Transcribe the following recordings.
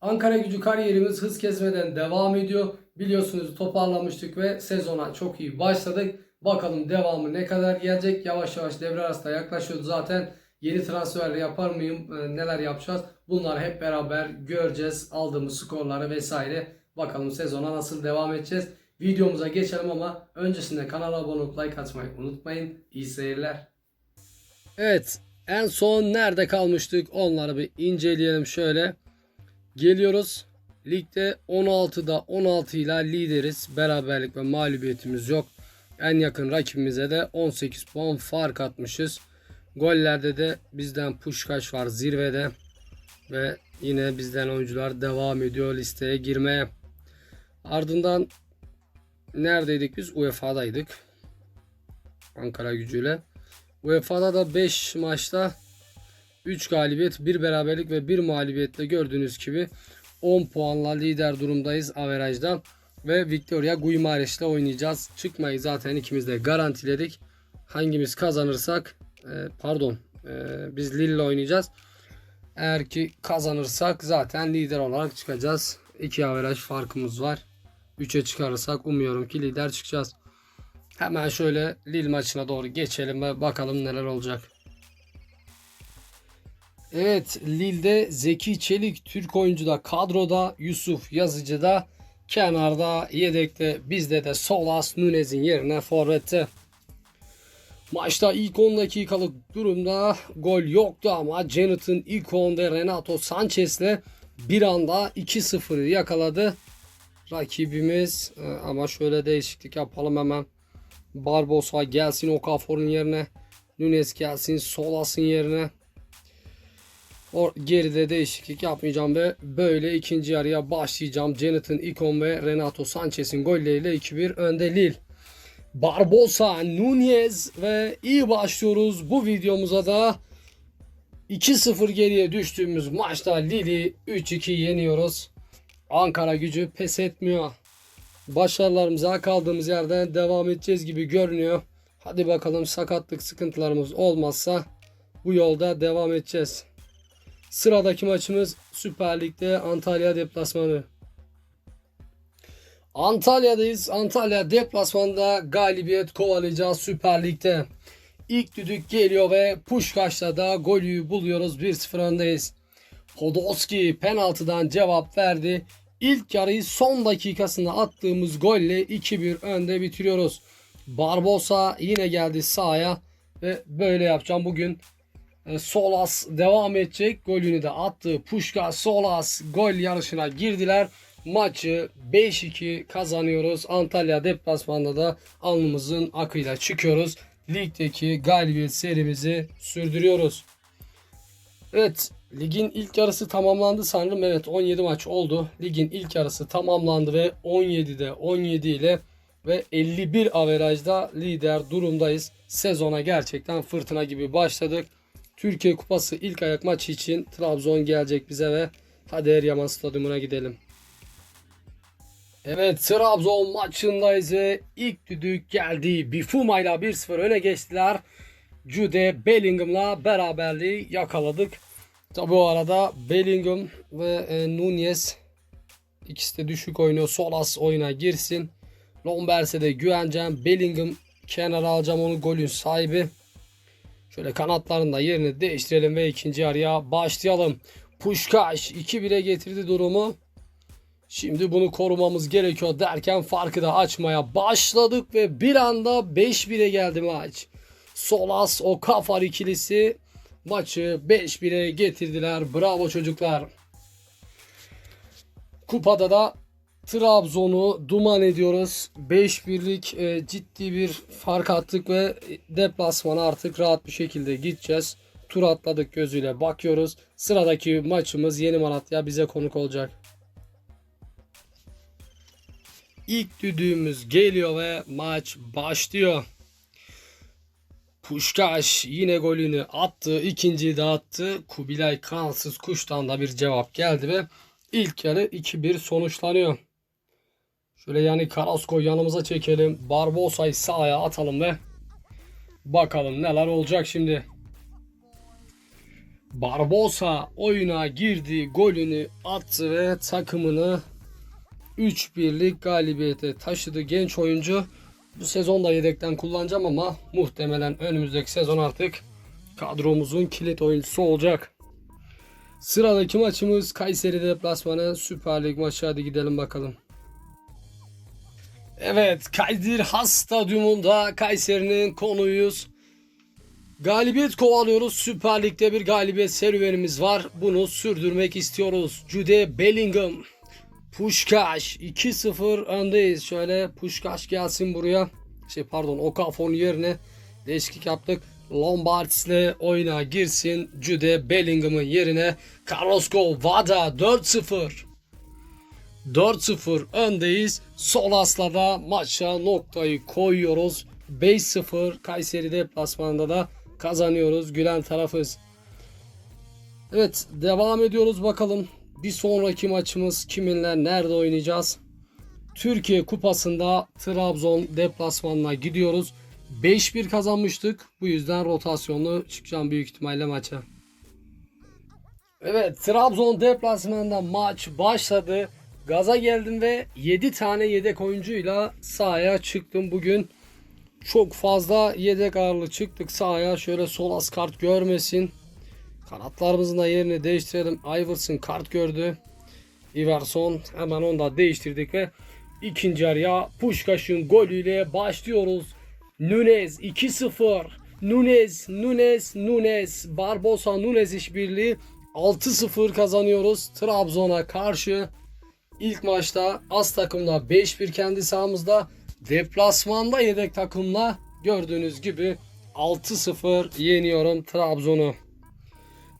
Ankara gücü kariyerimiz hız kesmeden devam ediyor. Biliyorsunuz toparlamıştık ve sezona çok iyi başladık. Bakalım devamı ne kadar gelecek. Yavaş yavaş devre arasında yaklaşıyordu zaten. Yeni transfer yapar mıyım? e, Neler yapacağız? Bunları hep beraber göreceğiz. Aldığımız skorları vesaire. Bakalım sezona nasıl devam edeceğiz. Videomuza geçelim ama öncesinde kanala abone olup like atmayı unutmayın. İyi seyirler. Evet. En son nerede kalmıştık? Onları bir inceleyelim şöyle. Geliyoruz. Ligde 16'da 16 ile lideriz. Beraberlik ve mağlubiyetimiz yok. En yakın rakibimize de 18 puan fark atmışız. Gollerde de bizden Puşkaş var zirvede. Ve yine bizden oyuncular devam ediyor listeye girmeye. Ardından neredeydik biz? UEFA'daydık. Ankara gücüyle. UEFA'da da 5 maçta 3 galibiyet, 1 beraberlik ve 1 mağlubiyetle gördüğünüz gibi 10 puanla lider durumdayız averajda. Ve Victoria Guimares ile oynayacağız. Çıkmayı zaten ikimiz de garantiledik. Hangimiz kazanırsak e, pardon e, biz Lille ile oynayacağız. Eğer ki kazanırsak zaten lider olarak çıkacağız. 2 averaj farkımız var. 3'e çıkarırsak umuyorum ki lider çıkacağız. Hemen şöyle Lille maçına doğru geçelim ve bakalım neler olacak. Evet Lille'de Zeki Çelik Türk oyuncu da kadroda Yusuf Yazıcı da kenarda yedekte bizde de Solas Nunez'in yerine forvette. Maçta ilk 10 dakikalık durumda gol yoktu ama Jonathan ilk 10'da Renato Sanchez'le bir anda 2-0'ı yakaladı rakibimiz. Ee, Ama şöyle değişiklik yapalım hemen. Barbosa gelsin Okafor'un yerine. Nunes gelsin Solas'ın yerine. O geride değişiklik yapmayacağım ve böyle ikinci yarıya başlayacağım. Jonathan Ikon ve Renato Sanchez'in golleriyle 2-1 önde Lille. Barbosa, Nunez ve iyi başlıyoruz. Bu videomuza da 2-0 geriye düştüğümüz maçta Lille'i 3-2 yeniyoruz. Ankara gücü pes etmiyor. Başarılarımıza kaldığımız yerden devam edeceğiz gibi görünüyor. Hadi bakalım sakatlık sıkıntılarımız olmazsa bu yolda devam edeceğiz. Sıradaki maçımız Süper Lig'de Antalya deplasmanı. Antalya'dayız. Antalya deplasmanda galibiyet kovalayacağız Süper Lig'de. İlk düdük geliyor ve Puşkaş'ta da golü buluyoruz. 1-0 öndeyiz. Podolski penaltıdan cevap verdi. İlk yarıyı son dakikasında attığımız golle 2-1 önde bitiriyoruz. Barbosa yine geldi sahaya ve böyle yapacağım bugün. E, Solas devam edecek. Golünü de attı. Puşka Solas gol yarışına girdiler. Maçı 5-2 kazanıyoruz. Antalya deplasmanda da alnımızın akıyla çıkıyoruz. Ligdeki galibiyet serimizi sürdürüyoruz. Evet ligin ilk yarısı tamamlandı sanırım. Evet 17 maç oldu. Ligin ilk yarısı tamamlandı ve 17'de 17 ile ve 51 averajda lider durumdayız. Sezona gerçekten fırtına gibi başladık. Türkiye Kupası ilk ayak maçı için Trabzon gelecek bize ve hadi Eryaman Stadyumuna gidelim. Evet Trabzon maçındayız ve ilk düdük geldi. Bifuma ile 1-0 öne geçtiler. Jude Bellingham'la beraberliği yakaladık. Tabi o arada Bellingham ve e, Nunez ikisi de düşük oynuyor. Solas oyuna girsin. Lombers'e de güveneceğim. Bellingham kenara alacağım onu golün sahibi. Şöyle kanatlarını da yerini değiştirelim ve ikinci yarıya başlayalım. Puşkaş 2-1'e getirdi durumu. Şimdi bunu korumamız gerekiyor derken farkı da açmaya başladık ve bir anda 5-1'e geldi maç. Solas o kafar ikilisi maçı 5-1'e getirdiler. Bravo çocuklar. Kupada da Trabzon'u duman ediyoruz. 5-1'lik e, ciddi bir fark attık ve deplasmana artık rahat bir şekilde gideceğiz. Tur atladık gözüyle bakıyoruz. Sıradaki maçımız Yeni Malatya bize konuk olacak. İlk düdüğümüz geliyor ve maç başlıyor. Puşkaş yine golünü attı. ikinciyi de attı. Kubilay Kansız Kuş'tan da bir cevap geldi ve ilk yarı 2-1 sonuçlanıyor. Şöyle yani Karasko yanımıza çekelim. Barbosa'yı sahaya atalım ve bakalım neler olacak şimdi. Barbosa oyuna girdi, golünü attı ve takımını 3-1'lik galibiyete taşıdı genç oyuncu. Bu sezon da yedekten kullanacağım ama muhtemelen önümüzdeki sezon artık kadromuzun kilit oyuncusu olacak. Sıradaki maçımız Kayseri deplasmanı Süper Lig maçı. Hadi gidelim bakalım. Evet, Kaydir Has Stadyumunda Kayseri'nin konuyuz. Galibiyet kovalıyoruz. Süper Lig'de bir galibiyet serüvenimiz var. Bunu sürdürmek istiyoruz. Jude Bellingham. Puşkaş 2-0 öndeyiz. Şöyle Puşkaş gelsin buraya. Şey pardon Okafor'un yerine değişiklik yaptık. Lombardis'le oyuna girsin. Jude Bellingham'ın yerine Carrasco Vada 4-0. 4-0 öndeyiz. Sol asla da maça noktayı koyuyoruz. 5-0 Kayseri deplasmanında da kazanıyoruz. Gülen tarafız. Evet devam ediyoruz bakalım. Bir sonraki maçımız kiminle nerede oynayacağız? Türkiye Kupası'nda Trabzon deplasmanına gidiyoruz. 5-1 kazanmıştık. Bu yüzden rotasyonlu çıkacağım büyük ihtimalle maça. Evet Trabzon deplasmanında maç başladı. Gaza geldim ve 7 tane yedek oyuncuyla sahaya çıktım bugün. Çok fazla yedek ağırlı çıktık sahaya. Şöyle sol az kart görmesin. Kanatlarımızın da yerini değiştirelim. Iverson kart gördü. Iverson hemen onu da değiştirdik ve ikinci yarıya Puşkaş'ın golüyle başlıyoruz. Nunez 2-0. Nunez, Nunez, Nunez. Barbosa, Nunez işbirliği 6-0 kazanıyoruz Trabzon'a karşı. İlk maçta az takımla 5-1 kendi sahamızda. Deplasmanda yedek takımla gördüğünüz gibi 6-0 yeniyorum Trabzon'u.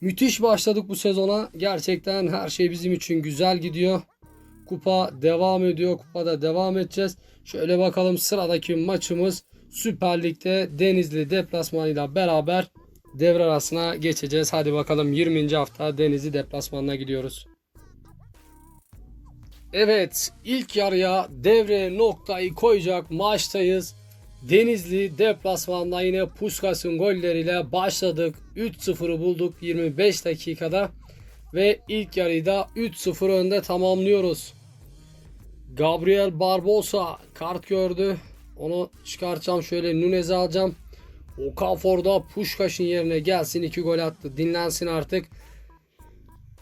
Müthiş başladık bu sezona. Gerçekten her şey bizim için güzel gidiyor. Kupa devam ediyor. Kupada devam edeceğiz. Şöyle bakalım sıradaki maçımız Süper Lig'de Denizli deplasmanıyla beraber devre arasına geçeceğiz. Hadi bakalım 20. hafta Denizli deplasmanına gidiyoruz. Evet ilk yarıya devre noktayı koyacak maçtayız. Denizli deplasmanda yine Puskas'ın golleriyle başladık. 3-0'ı bulduk 25 dakikada ve ilk yarıyı da 3-0 önde tamamlıyoruz. Gabriel Barbosa kart gördü. Onu çıkartacağım şöyle Nunez'i alacağım. Okafor'da Puşkaş'ın yerine gelsin 2 gol attı. Dinlensin artık.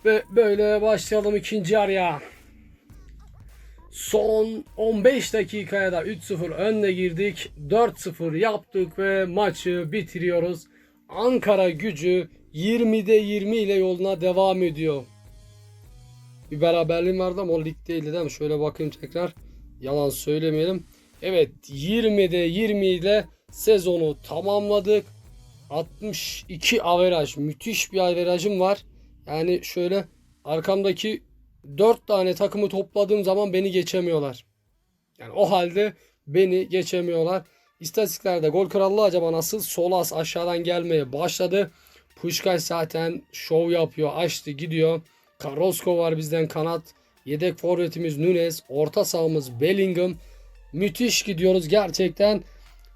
Ve böyle başlayalım ikinci yarıya. Son 15 dakikaya da 3-0 önde girdik. 4-0 yaptık ve maçı bitiriyoruz. Ankara gücü 20'de 20 ile yoluna devam ediyor. Bir beraberliğim vardı ama o lig değildi değil mi? Şöyle bakayım tekrar. Yalan söylemeyelim. Evet 20'de 20 ile sezonu tamamladık. 62 averaj. Müthiş bir averajım var. Yani şöyle arkamdaki 4 tane takımı topladığım zaman beni geçemiyorlar. Yani o halde beni geçemiyorlar. İstatistiklerde gol krallığı acaba nasıl? Solas aşağıdan gelmeye başladı. Puşkaş zaten şov yapıyor. Açtı gidiyor. Carrasco var bizden kanat. Yedek forvetimiz Nunes. Orta sahamız Bellingham. Müthiş gidiyoruz gerçekten.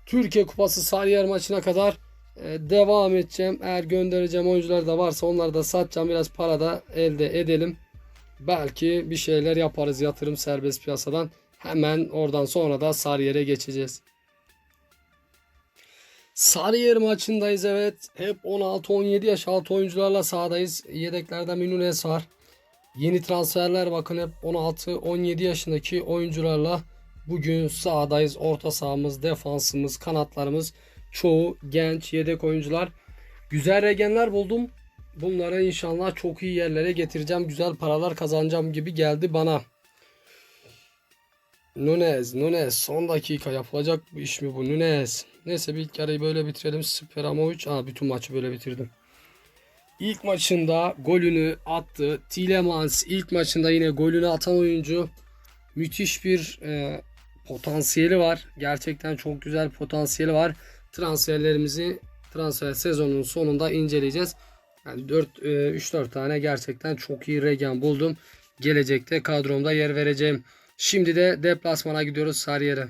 Türkiye Kupası Sarıyer maçına kadar e, devam edeceğim. Eğer göndereceğim oyuncular da varsa onları da satacağım. Biraz para da elde edelim. Belki bir şeyler yaparız yatırım serbest piyasadan. Hemen oradan sonra da Sarıyer'e geçeceğiz. Sarıyer maçındayız evet. Hep 16-17 yaş altı oyuncularla sahadayız. Yedeklerden Minunes var. Yeni transferler bakın hep 16-17 yaşındaki oyuncularla bugün sahadayız. Orta sahamız, defansımız, kanatlarımız çoğu genç yedek oyuncular. Güzel regenler buldum. Bunları inşallah çok iyi yerlere getireceğim. Güzel paralar kazanacağım gibi geldi bana. Nunez, Nunez son dakika yapılacak bu iş mi bu Nunez? Neyse bir ilk yarıyı böyle bitirelim. Speramovic, aa bütün maçı böyle bitirdim. İlk maçında golünü attı. Tielemans ilk maçında yine golünü atan oyuncu. Müthiş bir e, potansiyeli var. Gerçekten çok güzel potansiyeli var. Transferlerimizi transfer sezonunun sonunda inceleyeceğiz. Yani 4 3-4 tane gerçekten çok iyi regen buldum. Gelecekte kadromda yer vereceğim. Şimdi de deplasmana gidiyoruz Sarıyer'e.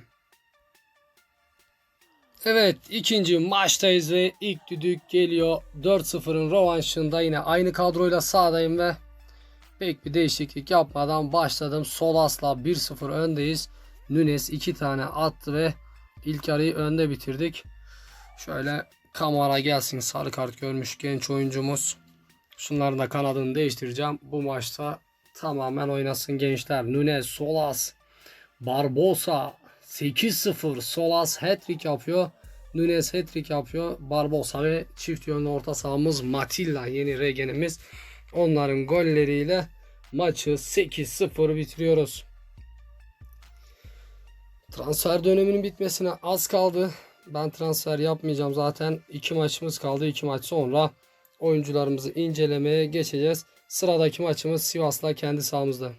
Evet ikinci maçtayız ve ilk düdük geliyor. 4-0'ın rövanşında yine aynı kadroyla sahadayım ve pek bir değişiklik yapmadan başladım. Solas'la 1-0 öndeyiz. Nunes 2 tane attı ve ilk yarıyı önde bitirdik. Şöyle kamera gelsin sarı kart görmüş genç oyuncumuz. Şunların da kanadını değiştireceğim. Bu maçta tamamen oynasın gençler. Nunes, Solas, Barbosa 8-0 Solas hat-trick yapıyor. Nunes hat-trick yapıyor. Barbosa ve çift yönlü orta sahamız Matilla yeni regenimiz. Onların golleriyle maçı 8-0 bitiriyoruz. Transfer döneminin bitmesine az kaldı. Ben transfer yapmayacağım zaten. iki maçımız kaldı. iki maç sonra oyuncularımızı incelemeye geçeceğiz. Sıradaki maçımız Sivas'la kendi sahamızda.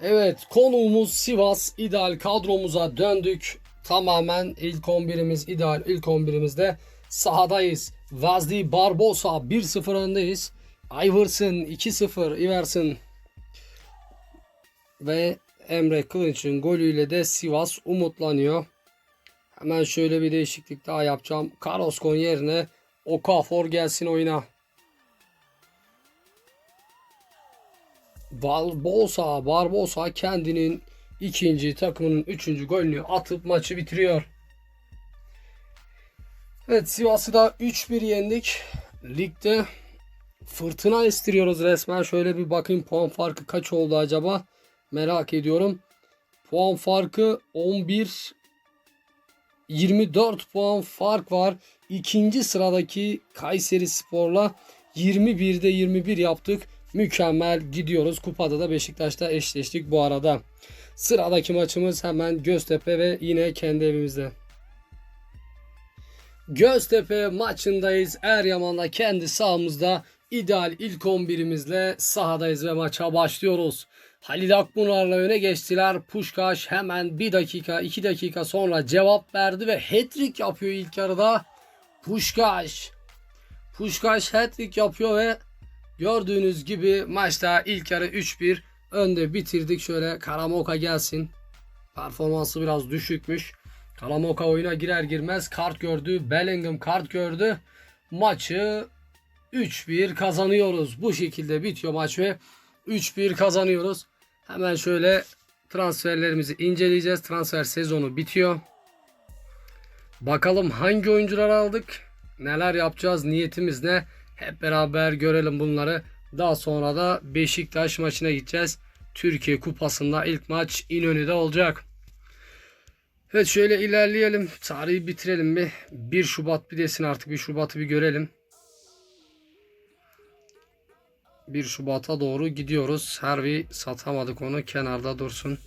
Evet konuğumuz Sivas ideal kadromuza döndük. Tamamen ilk 11'imiz ideal ilk 11'imizde sahadayız. Vazdi Barbosa 1-0 öndeyiz. Iverson 2-0 Iverson ve Emre Kılınç'ın golüyle de Sivas umutlanıyor. Hemen şöyle bir değişiklik daha yapacağım. Karoskon yerine Okafor gelsin oyuna. Barbosa, Barbosa kendinin ikinci takımının üçüncü golünü atıp maçı bitiriyor. Evet Sivas'ı da 3-1 yendik. Ligde fırtına estiriyoruz resmen. Şöyle bir bakayım puan farkı kaç oldu acaba? Merak ediyorum. Puan farkı 11 24 puan fark var. İkinci sıradaki Kayseri Spor'la 21'de 21 yaptık. Mükemmel gidiyoruz. Kupada da Beşiktaş'ta eşleştik bu arada. Sıradaki maçımız hemen Göztepe ve yine kendi evimizde. Göztepe maçındayız. Eryaman'la kendi sahamızda ideal ilk 11'imizle sahadayız ve maça başlıyoruz. Halil Akbunar'la öne geçtiler. Puşkaş hemen bir dakika iki dakika sonra cevap verdi ve hat-trick yapıyor ilk yarıda. Puşkaş. Puşkaş hat-trick yapıyor ve gördüğünüz gibi maçta ilk yarı 3-1 önde bitirdik. Şöyle Karamoka gelsin. Performansı biraz düşükmüş. Karamoka oyuna girer girmez kart gördü. Bellingham kart gördü. Maçı 3-1 kazanıyoruz. Bu şekilde bitiyor maç ve 3-1 kazanıyoruz. Hemen şöyle transferlerimizi inceleyeceğiz. Transfer sezonu bitiyor. Bakalım hangi oyuncular aldık? Neler yapacağız? Niyetimiz ne? Hep beraber görelim bunları. Daha sonra da Beşiktaş maçına gideceğiz. Türkiye Kupası'nda ilk maç İnönü'de olacak. Evet şöyle ilerleyelim. Tarihi bitirelim bir. 1 Şubat bir desin artık 1 Şubat'ı bir görelim. 1 Şubat'a doğru gidiyoruz. Harvey satamadık onu. Kenarda dursun.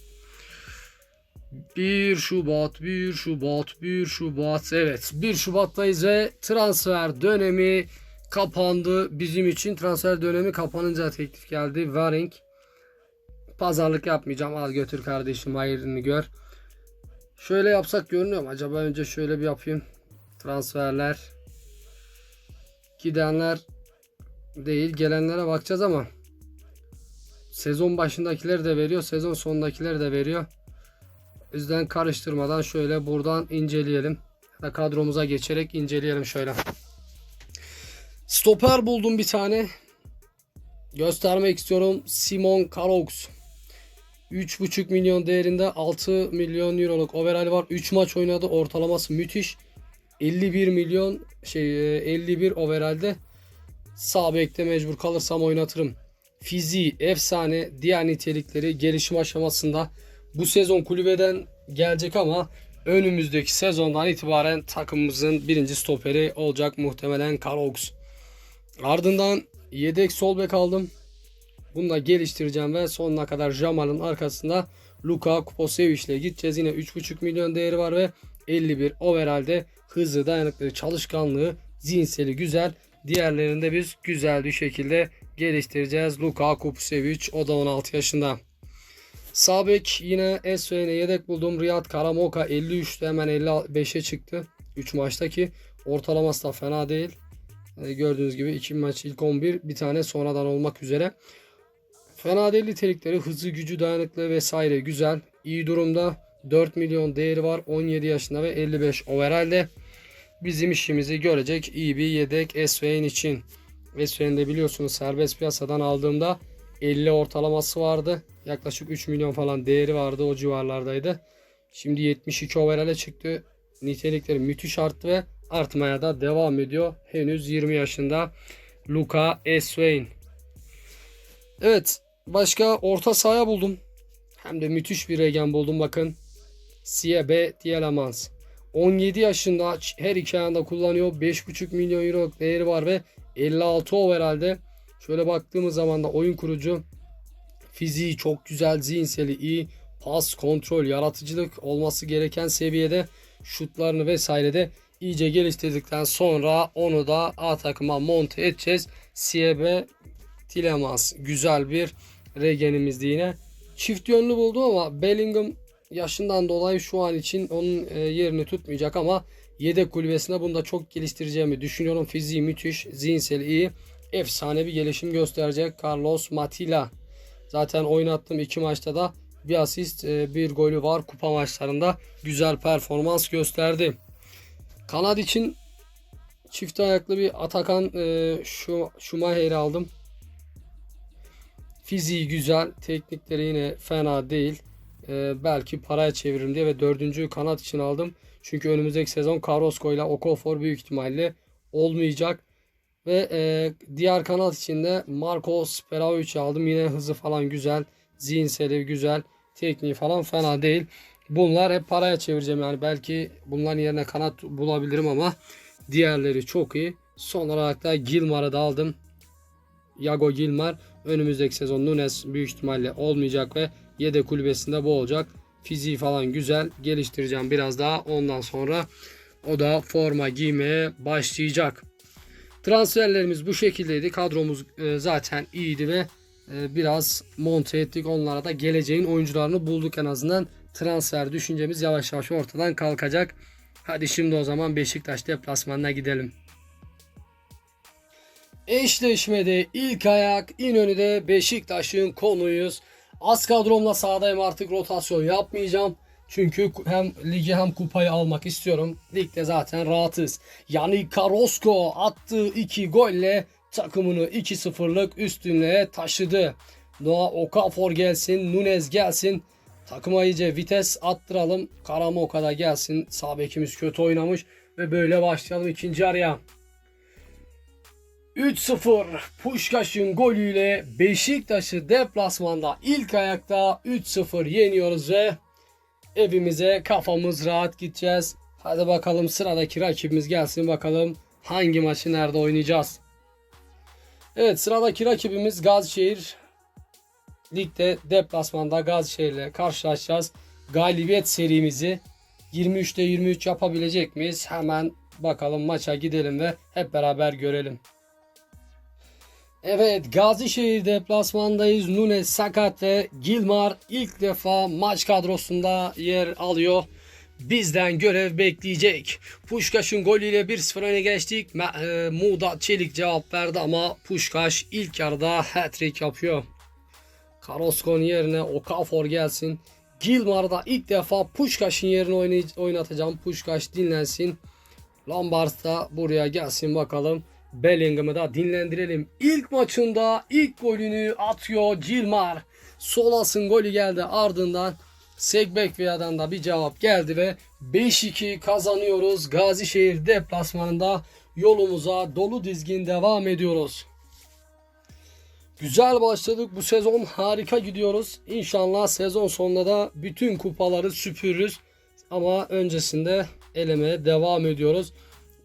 1 Şubat, 1 Şubat, 1 Şubat. Evet 1 Şubat'tayız ve transfer dönemi kapandı. Bizim için transfer dönemi kapanınca teklif geldi. Waring. Pazarlık yapmayacağım. Al götür kardeşim hayırını gör. Şöyle yapsak görünüyor mu? Acaba önce şöyle bir yapayım. Transferler. Gidenler değil. Gelenlere bakacağız ama sezon başındakileri de veriyor. Sezon sonundakileri de veriyor. Yüzden karıştırmadan şöyle buradan inceleyelim. Kadromuza geçerek inceleyelim şöyle. Stoper buldum bir tane. Göstermek istiyorum. Simon Karoks. 3,5 milyon değerinde 6 milyon euroluk overall var. 3 maç oynadı. Ortalaması müthiş. 51 milyon şey 51 overall'de sağ bekte mecbur kalırsam oynatırım. Fiziği, efsane, diğer nitelikleri gelişim aşamasında bu sezon kulübeden gelecek ama önümüzdeki sezondan itibaren takımımızın birinci stoperi olacak muhtemelen Karoks. Ardından yedek sol bek aldım. Bunu da geliştireceğim ve sonuna kadar Jamal'ın arkasında Luka Kuposevic ile gideceğiz. Yine 3,5 milyon değeri var ve 51 overall'de hızlı, dayanıklı, çalışkanlığı, zihinseli güzel. Diğerlerini de biz güzel bir şekilde geliştireceğiz. Luka Kuposevic o da 16 yaşında. Sabek yine SVN'e yedek buldum. Riyad Karamoka 53'te hemen 55'e çıktı. 3 maçtaki ortalaması da fena değil. Ee, gördüğünüz gibi 2 maç ilk 11 bir tane sonradan olmak üzere. Fena değil nitelikleri hızı gücü dayanıklı vesaire güzel. iyi durumda. 4 milyon değeri var. 17 yaşında ve 55 overall'de. Bizim işimizi görecek iyi bir yedek Esveyn için. Esveyn de biliyorsunuz serbest piyasadan aldığımda 50 ortalaması vardı. Yaklaşık 3 milyon falan değeri vardı o civarlardaydı. Şimdi 72 overall'e çıktı. Nitelikleri müthiş arttı ve artmaya da devam ediyor. Henüz 20 yaşında Luka Esveyn. Evet başka orta sahaya buldum. Hem de müthiş bir regen buldum bakın. Siebe Dielemans. 17 yaşında her iki ayağında kullanıyor. 5,5 milyon euro değeri var ve 56 overall'de. Şöyle baktığımız zaman da oyun kurucu fiziği çok güzel, zihinseli iyi, pas, kontrol, yaratıcılık olması gereken seviyede şutlarını vesaire de iyice geliştirdikten sonra onu da A takıma monte edeceğiz. Siebe Tilemans güzel bir regenimizdi yine. Çift yönlü buldu ama Bellingham yaşından dolayı şu an için onun e, yerini tutmayacak ama yedek kulübesinde bunu da çok geliştireceğimi düşünüyorum. Fiziği müthiş, zihinsel iyi. Efsane bir gelişim gösterecek Carlos Matila. Zaten oynattığım iki maçta da bir asist, e, bir golü var kupa maçlarında. Güzel performans gösterdi. Kanat için çift ayaklı bir Atakan e, şu Schumacher'i aldım. Fiziği güzel, teknikleri yine fena değil. Ee, belki paraya çeviririm diye ve dördüncü kanat için aldım. Çünkü önümüzdeki sezon Carrasco ile Okafor büyük ihtimalle olmayacak. Ve e, diğer kanat için de Marco Speraovic aldım. Yine hızı falan güzel. Zihinseli güzel. Tekniği falan fena değil. Bunlar hep paraya çevireceğim. Yani belki bunların yerine kanat bulabilirim ama diğerleri çok iyi. Son olarak da Gilmar'ı da aldım. Yago Gilmar önümüzdeki sezon Nunes büyük ihtimalle olmayacak ve yedek kulübesinde bu olacak. Fiziği falan güzel geliştireceğim biraz daha. Ondan sonra o da forma giymeye başlayacak. Transferlerimiz bu şekildeydi. Kadromuz e, zaten iyiydi ve e, biraz monte ettik. Onlara da geleceğin oyuncularını bulduk en azından. Transfer düşüncemiz yavaş yavaş ortadan kalkacak. Hadi şimdi o zaman Beşiktaş deplasmanına gidelim. Eşleşmede ilk ayak İnönü'de Beşiktaş'ın konuyuz. Az kadromla sahadayım artık rotasyon yapmayacağım. Çünkü hem ligi hem kupayı almak istiyorum. Ligde zaten rahatız. Yani Karosko attığı iki golle takımını 2-0'lık üstünlüğe taşıdı. Noah Okafor gelsin, Nunez gelsin. Takıma iyice vites attıralım. Karamoka da gelsin. Sağ bekimiz kötü oynamış. Ve böyle başlayalım ikinci araya. 3-0 Puşkaş'ın golüyle Beşiktaş'ı deplasmanda ilk ayakta 3-0 yeniyoruz ve evimize kafamız rahat gideceğiz. Hadi bakalım sıradaki rakibimiz gelsin bakalım hangi maçı nerede oynayacağız. Evet sıradaki rakibimiz Gazişehir. Ligde deplasmanda Gazişehir ile karşılaşacağız. Galibiyet serimizi 23'te 23 yapabilecek miyiz? Hemen bakalım maça gidelim ve hep beraber görelim. Evet Gazişehir deplasmandayız. Nunes sakat ve Gilmar ilk defa maç kadrosunda yer alıyor. Bizden görev bekleyecek. Puşkaş'ın golüyle 1-0 öne geçtik. E, Muğda Çelik cevap verdi ama Puşkaş ilk yarıda hat-trick yapıyor. Karoskon yerine Okafor gelsin. Gilmar'da ilk defa Puşkaş'ın yerine oynatacağım. Puşkaş dinlensin. Lombard da buraya gelsin bakalım. Bellingham'ı da dinlendirelim. İlk maçında ilk golünü atıyor Gilmar. Solas'ın golü geldi ardından Segbekvia'dan da bir cevap geldi ve 5-2 kazanıyoruz. Gazişehir deplasmanında yolumuza dolu dizgin devam ediyoruz. Güzel başladık. Bu sezon harika gidiyoruz. İnşallah sezon sonunda da bütün kupaları süpürürüz. Ama öncesinde elemeye devam ediyoruz.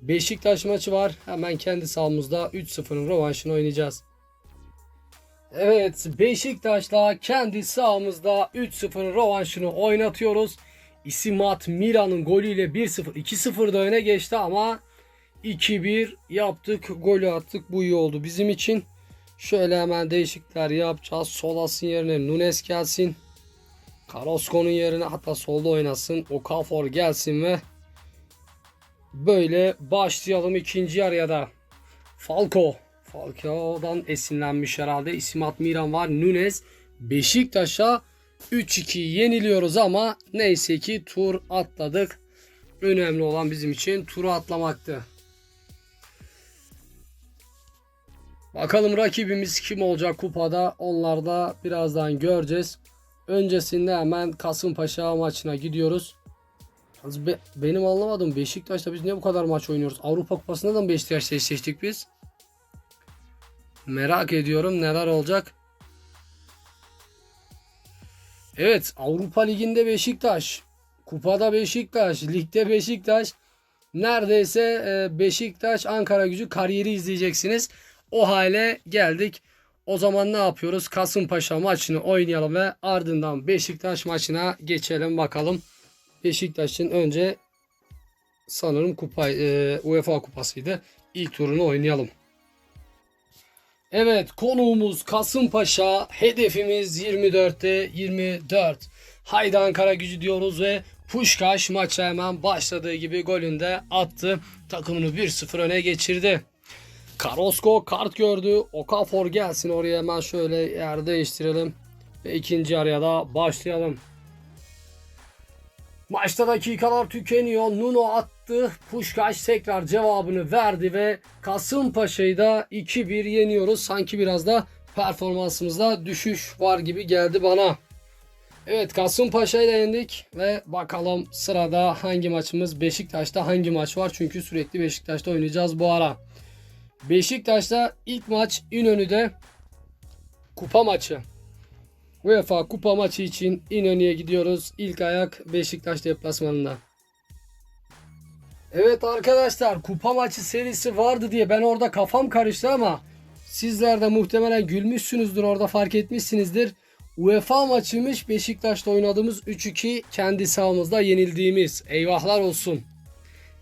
Beşiktaş maçı var. Hemen kendi sahamızda 3-0'ın rövanşını oynayacağız. Evet Beşiktaş'la kendi sahamızda 3-0'ın rövanşını oynatıyoruz. İsimat Miran'ın golüyle 1-0 2-0'da öne geçti ama 2-1 yaptık. Golü attık. Bu iyi oldu bizim için. Şöyle hemen değişiklikler yapacağız. Solas'ın yerine Nunes gelsin. Karosko'nun yerine hatta solda oynasın. Okafor gelsin ve böyle başlayalım ikinci yarıya da. Falco. Falcao'dan esinlenmiş herhalde. İsmat Miran var. Nunes Beşiktaş'a 3-2 yeniliyoruz ama neyse ki tur atladık. Önemli olan bizim için turu atlamaktı. Bakalım rakibimiz kim olacak kupada onlar da birazdan göreceğiz. Öncesinde hemen Kasımpaşa maçına gidiyoruz. Be- benim anlamadım Beşiktaş'ta biz niye bu kadar maç oynuyoruz? Avrupa Kupası'nda da mı Beşiktaş'ta eşleştik biz? Merak ediyorum neler olacak. Evet Avrupa Ligi'nde Beşiktaş. Kupada Beşiktaş. Ligde Beşiktaş. Neredeyse e, Beşiktaş Ankara gücü kariyeri izleyeceksiniz. O hale geldik. O zaman ne yapıyoruz? Kasımpaşa maçını oynayalım ve ardından Beşiktaş maçına geçelim bakalım. Beşiktaş'ın önce sanırım kupa e, UEFA kupasıydı. İlk turunu oynayalım. Evet konuğumuz Kasımpaşa. Hedefimiz 24'te 24. Haydi Ankara gücü diyoruz ve Puşkaş maça hemen başladığı gibi golünde attı. Takımını 1-0 öne geçirdi. Karosko kart gördü. Okafor gelsin oraya hemen şöyle yer değiştirelim. Ve ikinci araya da başlayalım. Maçta dakikalar tükeniyor. Nuno attı. Puşkaş tekrar cevabını verdi ve Kasımpaşa'yı da 2-1 yeniyoruz. Sanki biraz da performansımızda düşüş var gibi geldi bana. Evet Kasımpaşa'yı da yendik ve bakalım sırada hangi maçımız Beşiktaş'ta hangi maç var çünkü sürekli Beşiktaş'ta oynayacağız bu ara. Beşiktaş'ta ilk maç İnönü'de kupa maçı. UEFA kupa maçı için İnönü'ye gidiyoruz. İlk ayak Beşiktaş deplasmanında. Evet arkadaşlar kupa maçı serisi vardı diye ben orada kafam karıştı ama sizler de muhtemelen gülmüşsünüzdür orada fark etmişsinizdir. UEFA maçıymış Beşiktaş'ta oynadığımız 3-2 kendi sahamızda yenildiğimiz. Eyvahlar olsun.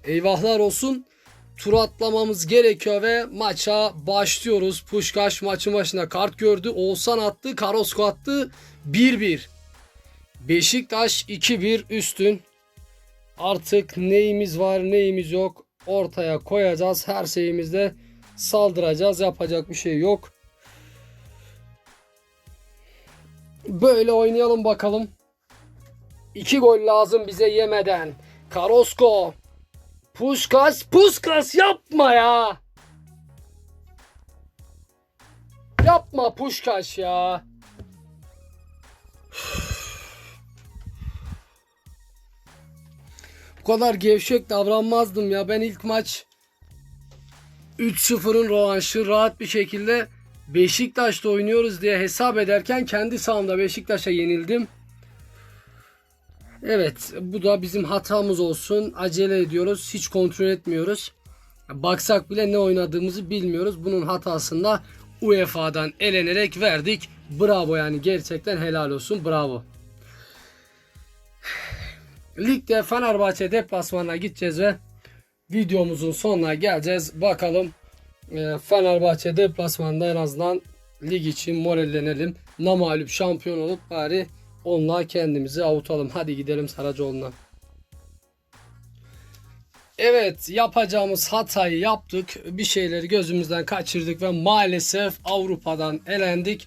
Eyvahlar olsun. Tur atlamamız gerekiyor ve maça başlıyoruz. Puşkaş maçın başında kart gördü. Oğuzhan attı. Karosko attı. 1-1. Beşiktaş 2-1 üstün. Artık neyimiz var neyimiz yok ortaya koyacağız. Her şeyimizde saldıracağız. Yapacak bir şey yok. Böyle oynayalım bakalım. İki gol lazım bize yemeden. Karosko. Puskas. Puskas yapma ya. Yapma Puşkaş ya. Bu kadar gevşek davranmazdım ya. Ben ilk maç 3-0'ın rövanşı rahat bir şekilde Beşiktaş'ta oynuyoruz diye hesap ederken kendi sahamda Beşiktaş'a yenildim. Evet bu da bizim hatamız olsun. Acele ediyoruz. Hiç kontrol etmiyoruz. Baksak bile ne oynadığımızı bilmiyoruz. Bunun hatasında UEFA'dan elenerek verdik. Bravo yani gerçekten helal olsun. Bravo. Ligde Fenerbahçe deplasmanına gideceğiz ve videomuzun sonuna geleceğiz. Bakalım e, Fenerbahçe deplasmanda en azından lig için morallenelim. Namalüp şampiyon olup bari onunla kendimizi avutalım. Hadi gidelim Saracoğlu'na. Evet yapacağımız hatayı yaptık. Bir şeyleri gözümüzden kaçırdık ve maalesef Avrupa'dan elendik.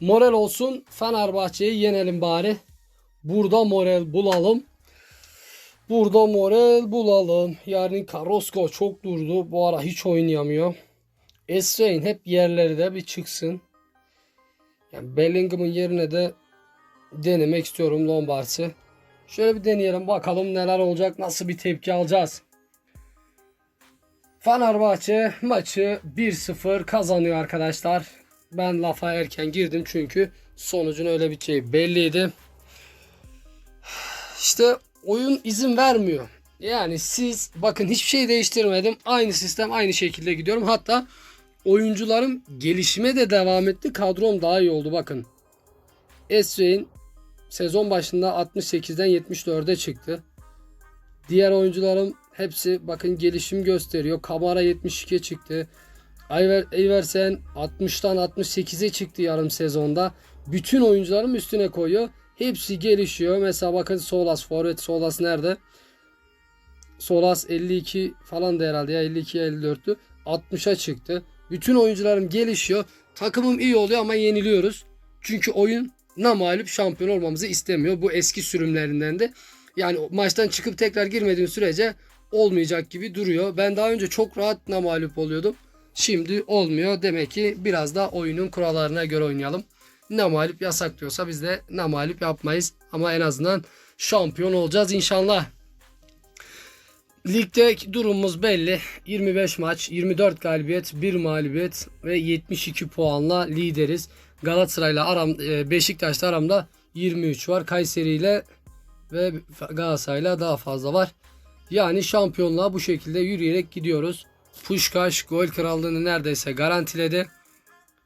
Moral olsun Fenerbahçe'yi yenelim bari. Burada moral bulalım. Burada moral bulalım. Yani Karosko çok durdu. Bu ara hiç oynayamıyor. Esrain hep yerleri de bir çıksın. Yani Bellingham'ın yerine de denemek istiyorum Lombard'ı. Şöyle bir deneyelim bakalım neler olacak. Nasıl bir tepki alacağız. Fenerbahçe maçı 1-0 kazanıyor arkadaşlar. Ben lafa erken girdim çünkü sonucun öyle bir şey belliydi. İşte oyun izin vermiyor. Yani siz bakın hiçbir şey değiştirmedim. Aynı sistem aynı şekilde gidiyorum. Hatta oyuncularım gelişime de devam etti. Kadrom daha iyi oldu bakın. Esrein sezon başında 68'den 74'e çıktı. Diğer oyuncularım hepsi bakın gelişim gösteriyor. Kamara 72'ye çıktı. Eyversen 60'tan 68'e çıktı yarım sezonda. Bütün oyuncularım üstüne koyuyor. Hepsi gelişiyor. Mesela bakın Solas, Forvet Solas nerede? Solas 52 falan da herhalde ya 52 54'tü. 60'a çıktı. Bütün oyuncularım gelişiyor. Takımım iyi oluyor ama yeniliyoruz. Çünkü oyun namalip şampiyon olmamızı istemiyor. Bu eski sürümlerinden de. Yani maçtan çıkıp tekrar girmediğin sürece olmayacak gibi duruyor. Ben daha önce çok rahat namalip oluyordum. Şimdi olmuyor. Demek ki biraz da oyunun kurallarına göre oynayalım. Namalip yasak diyorsa biz de namalip yapmayız. Ama en azından şampiyon olacağız inşallah. Ligde durumumuz belli. 25 maç, 24 galibiyet, 1 mağlubiyet ve 72 puanla lideriz. Galatasaray'la aram e, Beşiktaş'ta aramda 23 var. Kayseri ile ve Galatasaray'la daha fazla var. Yani şampiyonluğa bu şekilde yürüyerek gidiyoruz. Puşkaş gol krallığını neredeyse garantiledi.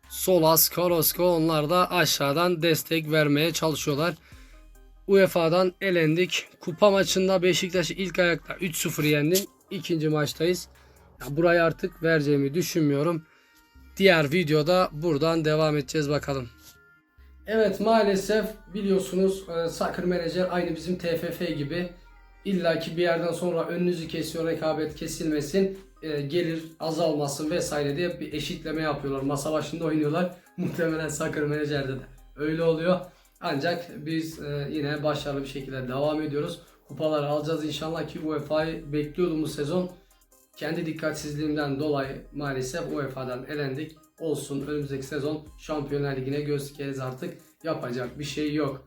Solas, Korosko onlar da aşağıdan destek vermeye çalışıyorlar. UEFA'dan elendik. Kupa maçında Beşiktaş'ı ilk ayakta 3-0 yendim. İkinci maçtayız. Ya burayı artık vereceğimi düşünmüyorum. Diğer videoda buradan devam edeceğiz bakalım. Evet maalesef biliyorsunuz e, Soccer Manager aynı bizim TFF gibi illaki bir yerden sonra önünüzü kesiyor rekabet kesilmesin e, gelir azalmasın vesaire diye bir eşitleme yapıyorlar. Masa başında oynuyorlar. Muhtemelen Soccer Manager'de de öyle oluyor. Ancak biz e, yine başarılı bir şekilde devam ediyoruz. Kupaları alacağız inşallah ki UEFA'yı bekliyordum bu sezon. Kendi dikkatsizliğimden dolayı maalesef UEFA'dan elendik. Olsun önümüzdeki sezon Şampiyonlar Ligi'ne göz dikeriz artık. Yapacak bir şey yok.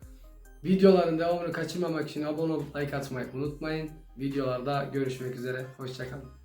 Videoların devamını kaçırmamak için abone olup like atmayı unutmayın. Videolarda görüşmek üzere. Hoşçakalın.